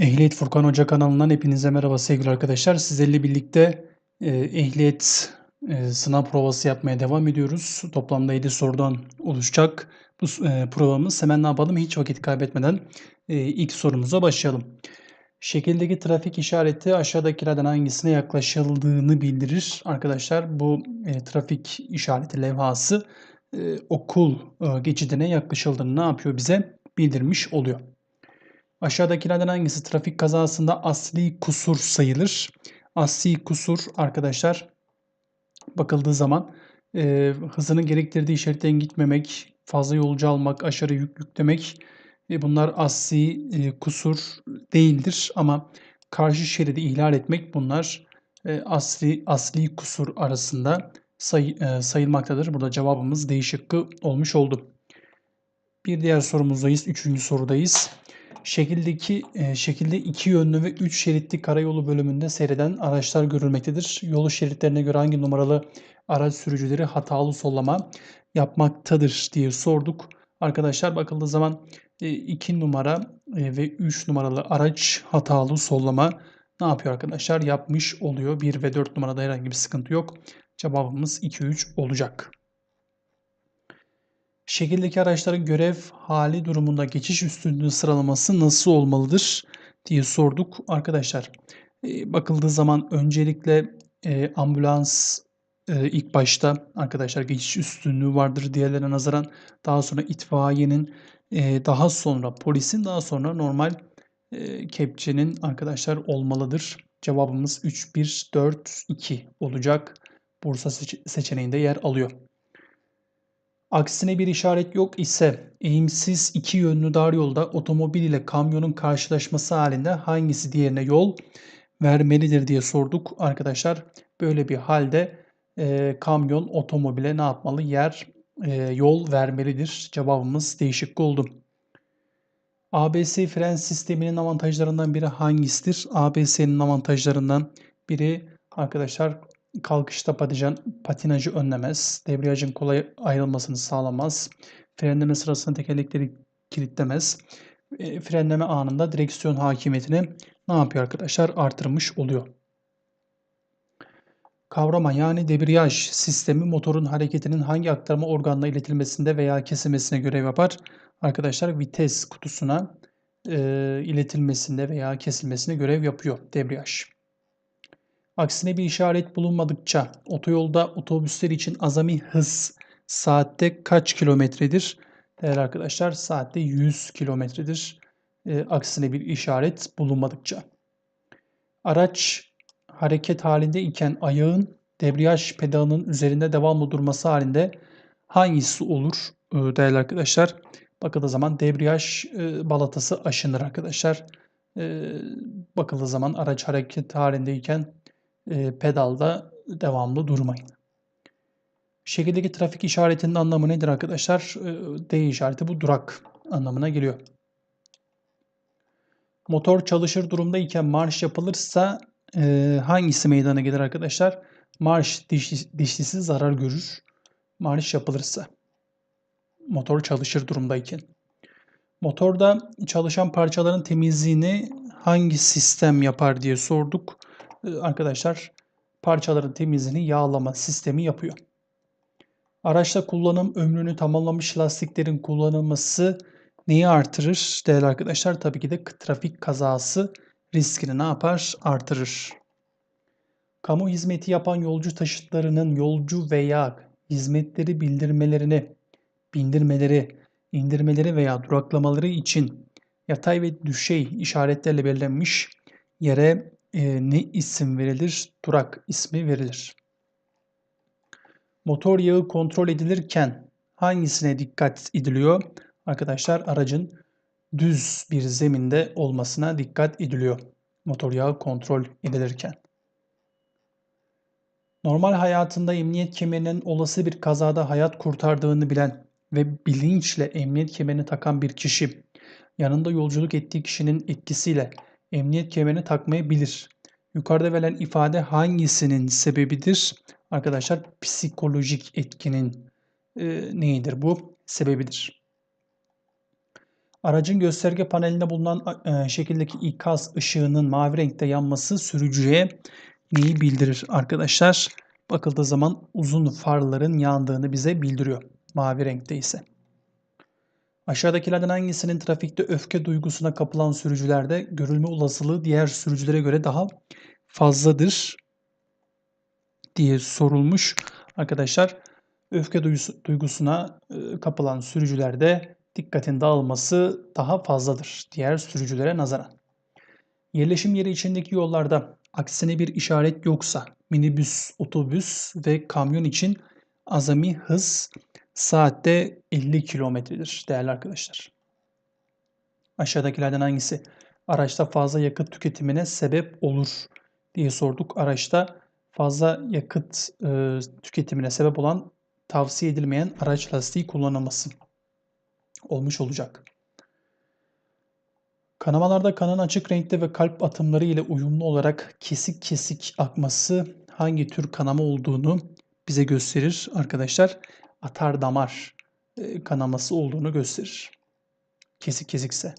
Ehliyet Furkan Hoca kanalından hepinize merhaba sevgili arkadaşlar. Sizlerle birlikte e, ehliyet e, sınav provası yapmaya devam ediyoruz. Toplamda 7 sorudan oluşacak bu e, provamız. Hemen ne yapalım? Hiç vakit kaybetmeden ilk sorumuza başlayalım. Şekildeki trafik işareti aşağıdakilerden hangisine yaklaşıldığını bildirir. Arkadaşlar bu trafik işareti levhası okul geçidine yaklaşıldığını ne yapıyor bize? Bildirmiş oluyor. Aşağıdakilerden hangisi trafik kazasında asli kusur sayılır? Asli kusur arkadaşlar bakıldığı zaman e, hızının gerektirdiği şeritten gitmemek, fazla yolcu almak, aşırı yük yüklemek e, bunlar asli e, kusur değildir ama karşı şeridi ihlal etmek bunlar e, asli asli kusur arasında say, e, sayılmaktadır. Burada cevabımız değişik olmuş oldu. Bir diğer sorumuzdayız. Üçüncü sorudayız. Şekildeki e, şekilde iki yönlü ve üç şeritli karayolu bölümünde seyreden araçlar görülmektedir. Yolu şeritlerine göre hangi numaralı araç sürücüleri hatalı sollama yapmaktadır diye sorduk. Arkadaşlar bakıldığı zaman 2 e, numara e, ve 3 numaralı araç hatalı sollama ne yapıyor arkadaşlar? Yapmış oluyor. 1 ve 4 numarada herhangi bir sıkıntı yok. Cevabımız 2-3 olacak. Şekildeki araçların görev hali durumunda geçiş üstünlüğü sıralaması nasıl olmalıdır diye sorduk. Arkadaşlar e, bakıldığı zaman öncelikle e, ambulans e, ilk başta arkadaşlar geçiş üstünlüğü vardır diğerlerine nazaran. Daha sonra itfaiyenin, e, daha sonra polisin, daha sonra normal kepçenin arkadaşlar olmalıdır. Cevabımız 3, 1, 4, 2 olacak. Bursa seçeneğinde yer alıyor. Aksine bir işaret yok ise eğimsiz iki yönlü dar yolda otomobil ile kamyonun karşılaşması halinde hangisi diğerine yol vermelidir diye sorduk arkadaşlar. Böyle bir halde e, kamyon otomobile ne yapmalı? Yer e, yol vermelidir. Cevabımız değişik oldu. ABS fren sisteminin avantajlarından biri hangisidir? ABS'nin avantajlarından biri arkadaşlar kalkışta patijan, patinajı önlemez. Debriyajın kolay ayrılmasını sağlamaz. Frenleme sırasında tekerlekleri kilitlemez. E, frenleme anında direksiyon hakimiyetini ne yapıyor arkadaşlar? Artırmış oluyor. Kavrama yani debriyaj sistemi motorun hareketinin hangi aktarma organına iletilmesinde veya kesilmesine görev yapar? Arkadaşlar vites kutusuna e, iletilmesinde veya kesilmesine görev yapıyor debriyaj. Aksine bir işaret bulunmadıkça otoyolda otobüsler için azami hız saatte kaç kilometredir? Değerli arkadaşlar saatte 100 kilometredir. E, aksine bir işaret bulunmadıkça. Araç hareket halinde iken ayağın debriyaj pedalının üzerinde devamlı durması halinde hangisi olur e, değerli arkadaşlar? Bakıldığı zaman debriyaj e, balatası aşınır arkadaşlar. E, bakıldığı zaman araç hareket halindeyken pedalda devamlı durmayın. Şekildeki trafik işaretinin anlamı nedir arkadaşlar? E, D işareti bu durak anlamına geliyor. Motor çalışır durumdayken marş yapılırsa e, hangisi meydana gelir arkadaşlar? Marş dişli, dişlisi zarar görür. Marş yapılırsa. Motor çalışır durumdayken. Motorda çalışan parçaların temizliğini hangi sistem yapar diye sorduk. Ee, arkadaşlar parçaların temizliğini yağlama sistemi yapıyor. Araçta kullanım ömrünü tamamlamış lastiklerin kullanılması neyi artırır değerli arkadaşlar? Tabii ki de trafik kazası riskini ne yapar? Artırır. Kamu hizmeti yapan yolcu taşıtlarının yolcu veya hizmetleri bildirmelerini, bindirmeleri, indirmeleri veya duraklamaları için yatay ve düşey işaretlerle belirlenmiş yere e, ne isim verilir? Durak ismi verilir. Motor yağı kontrol edilirken hangisine dikkat ediliyor? Arkadaşlar aracın düz bir zeminde olmasına dikkat ediliyor. Motor yağı kontrol edilirken. Normal hayatında emniyet kemerinin olası bir kazada hayat kurtardığını bilen ve bilinçle emniyet kemerini takan bir kişi yanında yolculuk ettiği kişinin etkisiyle emniyet kemerini takmayı bilir. Yukarıda verilen ifade hangisinin sebebidir? Arkadaşlar psikolojik etkinin e, neyidir bu? Sebebidir. Aracın gösterge panelinde bulunan e, şekildeki ikaz ışığının mavi renkte yanması sürücüye neyi bildirir arkadaşlar? Bakıldığı zaman uzun farların yandığını bize bildiriyor. Mavi renkte ise. Aşağıdakilerden hangisinin trafikte öfke duygusuna kapılan sürücülerde görülme olasılığı diğer sürücülere göre daha fazladır diye sorulmuş. Arkadaşlar öfke duygusuna e, kapılan sürücülerde dikkatin dağılması daha fazladır diğer sürücülere nazaran. Yerleşim yeri içindeki yollarda aksine bir işaret yoksa minibüs, otobüs ve kamyon için azami hız saatte 50 kilometredir değerli arkadaşlar. Aşağıdakilerden hangisi araçta fazla yakıt tüketimine sebep olur diye sorduk. Araçta fazla yakıt e, tüketimine sebep olan tavsiye edilmeyen araç lastiği kullanılması olmuş olacak. Kanamalarda kanın açık renkte ve kalp atımları ile uyumlu olarak kesik kesik akması hangi tür kanama olduğunu bize gösterir arkadaşlar. Atar damar e, kanaması olduğunu gösterir. Kesik kesikse.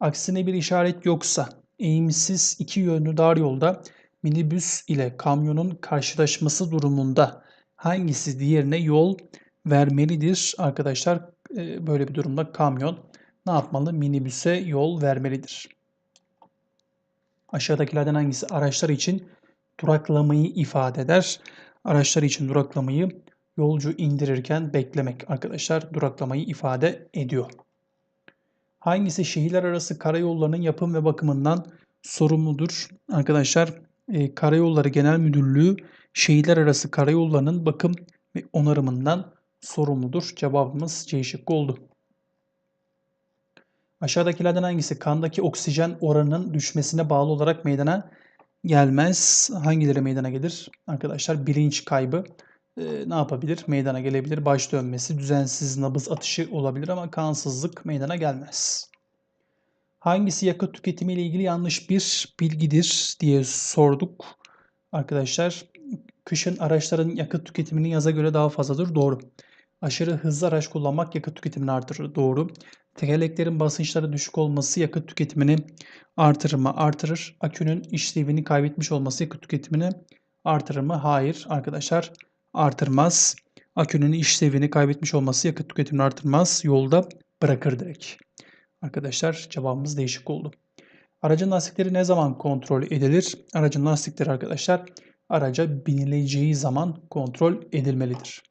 Aksine bir işaret yoksa eğimsiz iki yönlü dar yolda minibüs ile kamyonun karşılaşması durumunda hangisi diğerine yol vermelidir? Arkadaşlar e, böyle bir durumda kamyon ne yapmalı? Minibüse yol vermelidir. Aşağıdakilerden hangisi araçlar için duraklamayı ifade eder? Araçlar için duraklamayı yolcu indirirken beklemek arkadaşlar duraklamayı ifade ediyor. Hangisi şehirler arası karayollarının yapım ve bakımından sorumludur? Arkadaşlar e, Karayolları Genel Müdürlüğü şehirler arası karayollarının bakım ve onarımından sorumludur. Cevabımız C şıkkı oldu. Aşağıdakilerden hangisi kandaki oksijen oranının düşmesine bağlı olarak meydana gelmez? Hangileri meydana gelir? Arkadaşlar bilinç kaybı ne yapabilir? Meydana gelebilir. Baş dönmesi, düzensiz nabız atışı olabilir ama kansızlık meydana gelmez. Hangisi yakıt tüketimi ile ilgili yanlış bir bilgidir diye sorduk. Arkadaşlar kışın araçların yakıt tüketiminin yaza göre daha fazladır. Doğru. Aşırı hızlı araç kullanmak yakıt tüketimini artırır. Doğru. Tekerleklerin basınçları düşük olması yakıt tüketimini artırır mı? Artırır. Akünün işlevini kaybetmiş olması yakıt tüketimini artırır mı? Hayır arkadaşlar artırmaz. Akünün işlevini kaybetmiş olması yakıt tüketimini artırmaz. Yolda bırakır direkt. Arkadaşlar cevabımız değişik oldu. Aracın lastikleri ne zaman kontrol edilir? Aracın lastikleri arkadaşlar araca binileceği zaman kontrol edilmelidir.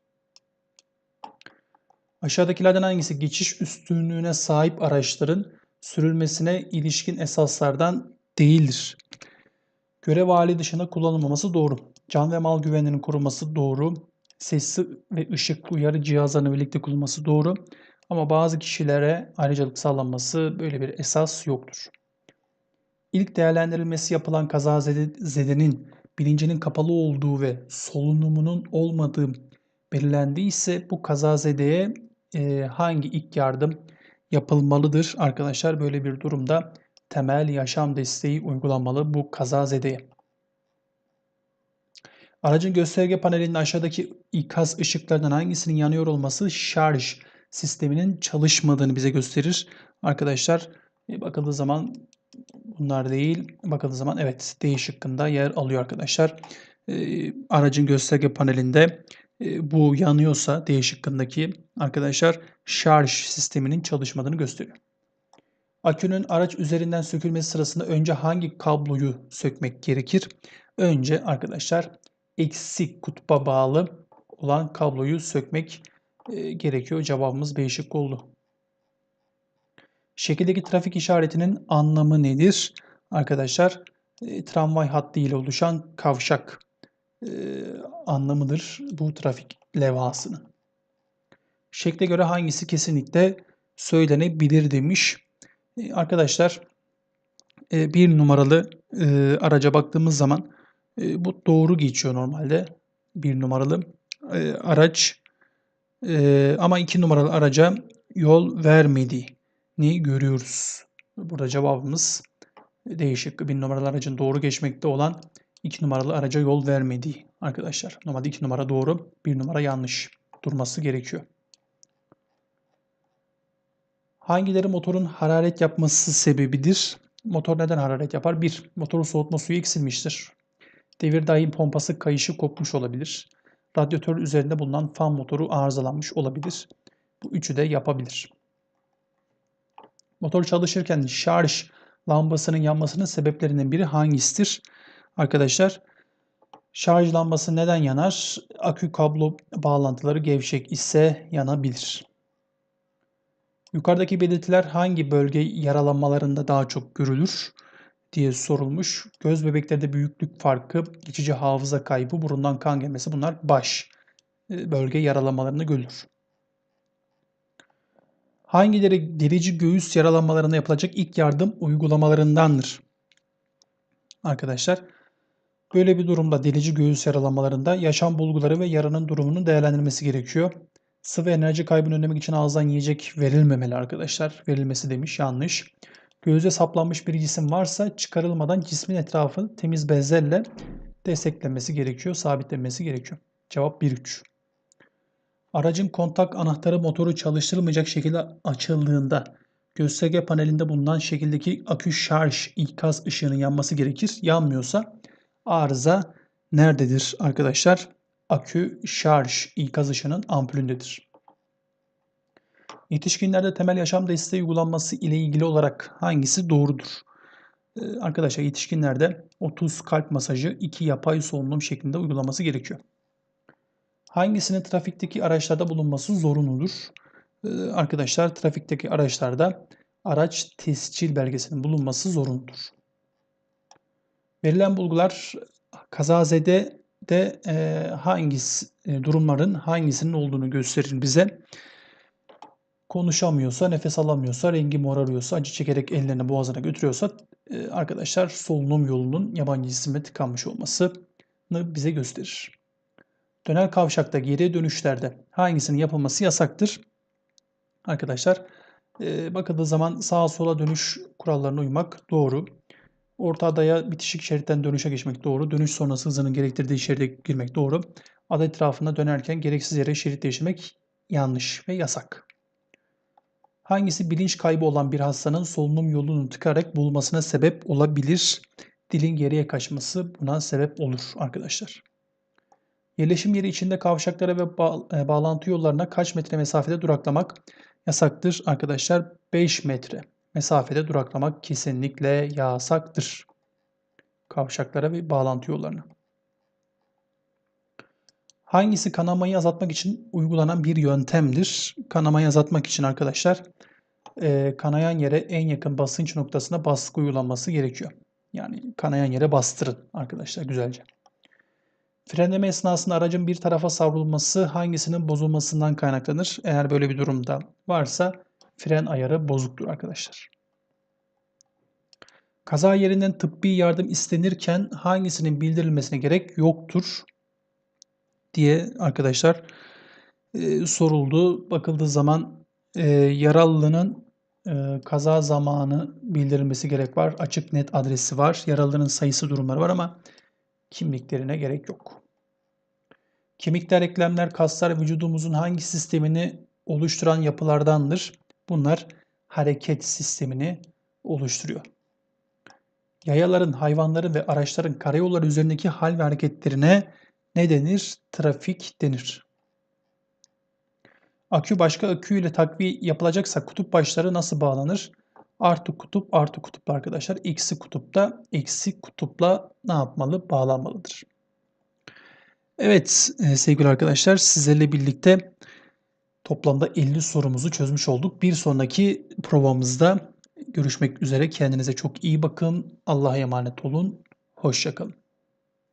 Aşağıdakilerden hangisi geçiş üstünlüğüne sahip araçların sürülmesine ilişkin esaslardan değildir? Görev hali dışında kullanılmaması doğru. Can ve mal güvenliğinin korunması doğru. Sesli ve ışık uyarı cihazlarının birlikte kullanılması doğru. Ama bazı kişilere ayrıcalık sağlanması böyle bir esas yoktur. İlk değerlendirilmesi yapılan kaza zedenin bilincinin kapalı olduğu ve solunumunun olmadığı belirlendiyse bu kazazedeye e, hangi ilk yardım yapılmalıdır arkadaşlar? Böyle bir durumda temel yaşam desteği uygulanmalı bu kazazedeye. Aracın gösterge panelinin aşağıdaki ikaz ışıklarından hangisinin yanıyor olması şarj sisteminin çalışmadığını bize gösterir. Arkadaşlar e, bakıldığı zaman bunlar değil. Bakıldığı zaman evet D şıkkında yer alıyor arkadaşlar. E, aracın gösterge panelinde e, bu yanıyorsa D şıkkındaki arkadaşlar şarj sisteminin çalışmadığını gösteriyor. Akünün araç üzerinden sökülmesi sırasında önce hangi kabloyu sökmek gerekir? Önce arkadaşlar eksik kutba bağlı olan kabloyu sökmek e, gerekiyor. Cevabımız B şıkkı oldu. Şekildeki trafik işaretinin anlamı nedir? Arkadaşlar e, tramvay hattı ile oluşan kavşak e, anlamıdır bu trafik levhasının. Şekle göre hangisi kesinlikle söylenebilir demiş. Arkadaşlar bir numaralı araca baktığımız zaman e, bu doğru geçiyor normalde. Bir numaralı e, araç e, ama iki numaralı araca yol vermediğini görüyoruz. Burada cevabımız değişik. Bir numaralı aracın doğru geçmekte olan 2 numaralı araca yol vermediği arkadaşlar. Normalde 2 numara doğru, 1 numara yanlış durması gerekiyor. Hangileri motorun hararet yapması sebebidir? Motor neden hararet yapar? 1. Motorun soğutma suyu eksilmiştir. Devir daim pompası kayışı kopmuş olabilir. Radyatör üzerinde bulunan fan motoru arızalanmış olabilir. Bu üçü de yapabilir. Motor çalışırken şarj lambasının yanmasının sebeplerinden biri hangisidir? Arkadaşlar şarj lambası neden yanar? Akü kablo bağlantıları gevşek ise yanabilir. Yukarıdaki belirtiler hangi bölge yaralanmalarında daha çok görülür diye sorulmuş. Göz bebeklerde büyüklük farkı, geçici hafıza kaybı, burundan kan gelmesi bunlar baş e, bölge yaralanmalarında görülür. Hangileri delici göğüs yaralanmalarına yapılacak ilk yardım uygulamalarındandır? Arkadaşlar böyle bir durumda delici göğüs yaralanmalarında yaşam bulguları ve yaranın durumunun değerlendirilmesi gerekiyor. Sıvı enerji kaybını önlemek için ağızdan yiyecek verilmemeli arkadaşlar. Verilmesi demiş yanlış. Göğüze saplanmış bir cisim varsa çıkarılmadan cismin etrafı temiz bezlerle desteklenmesi gerekiyor, sabitlenmesi gerekiyor. Cevap 1-3. Aracın kontak anahtarı motoru çalıştırılmayacak şekilde açıldığında gösterge panelinde bulunan şekildeki akü şarj ikaz ışığının yanması gerekir. Yanmıyorsa arıza nerededir arkadaşlar? Akü şarj ikaz ışığının ampulündedir. Yetişkinlerde temel yaşam desteği uygulanması ile ilgili olarak hangisi doğrudur? Ee, arkadaşlar yetişkinlerde 30 kalp masajı 2 yapay solunum şeklinde uygulaması gerekiyor. Hangisinin trafikteki araçlarda bulunması zorunludur? Ee, arkadaşlar trafikteki araçlarda araç tescil belgesinin bulunması zorunludur. Verilen bulgular kazazede de e, hangisi e, durumların hangisinin olduğunu gösterir bize. Konuşamıyorsa, nefes alamıyorsa, rengi morarıyorsa, acı çekerek ellerini boğazına götürüyorsa e, arkadaşlar solunum yolunun yabancı cisime tıkanmış olmasını bize gösterir. Dönel kavşakta geri dönüşlerde hangisinin yapılması yasaktır? Arkadaşlar e, bakıldığı zaman sağa sola dönüş kurallarına uymak doğru. Orta adaya bitişik şeritten dönüşe geçmek doğru. Dönüş sonrası hızının gerektirdiği şeride girmek doğru. Ada etrafında dönerken gereksiz yere şerit değiştirmek yanlış ve yasak. Hangisi bilinç kaybı olan bir hastanın solunum yolunu tıkarak bulmasına sebep olabilir? Dilin geriye kaçması buna sebep olur arkadaşlar. Yerleşim yeri içinde kavşaklara ve ba e, bağlantı yollarına kaç metre mesafede duraklamak yasaktır arkadaşlar? 5 metre mesafede duraklamak kesinlikle yasaktır. Kavşaklara ve bağlantı yollarına. Hangisi kanamayı azaltmak için uygulanan bir yöntemdir? Kanamayı azaltmak için arkadaşlar e, kanayan yere en yakın basınç noktasına baskı uygulanması gerekiyor. Yani kanayan yere bastırın arkadaşlar güzelce. Frenleme esnasında aracın bir tarafa savrulması hangisinin bozulmasından kaynaklanır? Eğer böyle bir durumda varsa fren ayarı bozuktur arkadaşlar. Kaza yerinden tıbbi yardım istenirken hangisinin bildirilmesine gerek yoktur diye arkadaşlar e, soruldu. Bakıldığı zaman e, yaralının e, kaza zamanı bildirilmesi gerek var. Açık net adresi var. Yaralının sayısı durumları var ama kimliklerine gerek yok. Kemikler, eklemler, kaslar vücudumuzun hangi sistemini oluşturan yapılardandır? Bunlar hareket sistemini oluşturuyor. Yayaların, hayvanların ve araçların karayolları üzerindeki hal ve hareketlerine ne denir? Trafik denir. Akü başka akü ile takviye yapılacaksa kutup başları nasıl bağlanır? Artı kutup artı kutupla arkadaşlar. Eksi kutupta eksi kutupla ne yapmalı? Bağlanmalıdır. Evet e, sevgili arkadaşlar sizlerle birlikte toplamda 50 sorumuzu çözmüş olduk. Bir sonraki provamızda görüşmek üzere. Kendinize çok iyi bakın. Allah'a emanet olun. Hoşçakalın.